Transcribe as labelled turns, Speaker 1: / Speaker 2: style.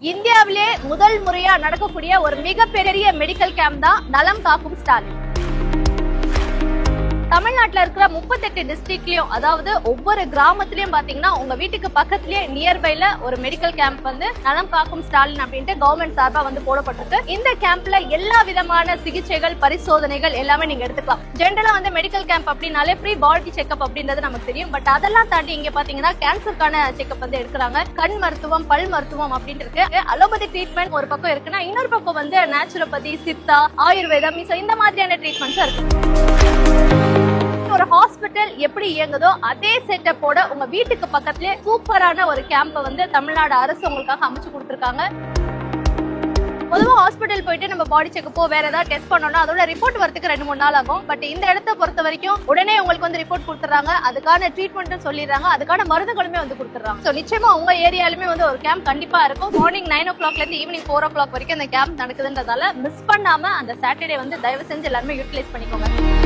Speaker 1: இந்தியாவிலே முதல் முறையா நடக்கக்கூடிய ஒரு மிகப்பெரிய மெடிக்கல் கேம்ப் தான் நலம் காக்கும் ஸ்டாலின். தமிழ்நாட்டில் இருக்கிற முப்பத்தெட்டு டிஸ்ட்ரிக்ட்லயும் அதாவது ஒவ்வொரு கிராமத்திலயும் பாத்தீங்கன்னா உங்க வீட்டுக்கு பக்கத்துலேயே நியர்பைல ஒரு மெடிக்கல் கேம்ப் வந்து நலம் காக்கும் ஸ்டாலின் அப்படின்ட்டு கவர்மெண்ட் சார்பா வந்து போடப்பட்டிருக்கு. இந்த கேம்ப்ல எல்லா விதமான சிகிச்சைகள் பரிசோதனைகள் எல்லாமே நீங்க எடுத்துக்கலாம். ஜென்ரலா வந்து மெடிக்கல் கேம்ப் அப்படின்னாலே ஃப்ரீ பாடி செக்அப் அப்படின்றது நமக்கு தெரியும். பட் அதெல்லாம் தாண்டி இங்க பாத்தீங்கன்னா கேன்சருக்கான செக்அப் வந்து எடுக்கிறாங்க. கண் மருத்துவம் பல் மருத்துவம் அப்படின்னு இருக்கு. அலோபதி ட்ரீட்மெண்ட் ஒரு பக்கம் இருக்குன்னா இன்னொரு பக்கம் வந்து நேச்சுரோபதி சித்தா ஆயுர்வேதம் இந்த மாதிரியான ட்ரீட்மெண்ட்ஸும் இருக்கு. எப்படி இயங்குதோ அதே செட்டப்போட உங்க வீட்டுக்கு பக்கத்துலேயே சூப்பரான ஒரு கேம்ப வந்து தமிழ்நாடு அரசு உங்களுக்காக அமைச்சு கொடுத்துருக்காங்க. பொதுவாக ஹாஸ்பிட்டல் போயிட்டு நம்ம பாடி செக்கப்போ வேற ஏதாவது டெஸ்ட் பண்ணோம்னா அதோட ரிப்போர்ட் வரதுக்கு ரெண்டு மூணு நாள் ஆகும். பட் இந்த இடத்த பொறுத்த வரைக்கும் உடனே உங்களுக்கு வந்து ரிப்போர்ட் கொடுத்துறாங்க அதுக்கான ட்ரீட்மெண்ட்டும் சொல்லிடுறாங்க. அதுக்கான மருந்துகளுமே வந்து கொடுத்துறாங்க ஸோ நிச்சயமா உங்க ஏரியாலுமே வந்து ஒரு கேம்ப் கண்டிப்பா இருக்கும். மார்னிங் நைன் ஓ கிளாக்ல இருந்து ஈவினிங் ஃபோர் ஓ கிளாக் வரைக்கும் அந்த கேம்ப் நடக்குதுன்றதால மிஸ் பண்ணாம அந்த சாட்டர்டே வந்து தயவு செஞ்சு எல்லாருமே யூட்டிலைஸ் பண்ணிக்கோங்க.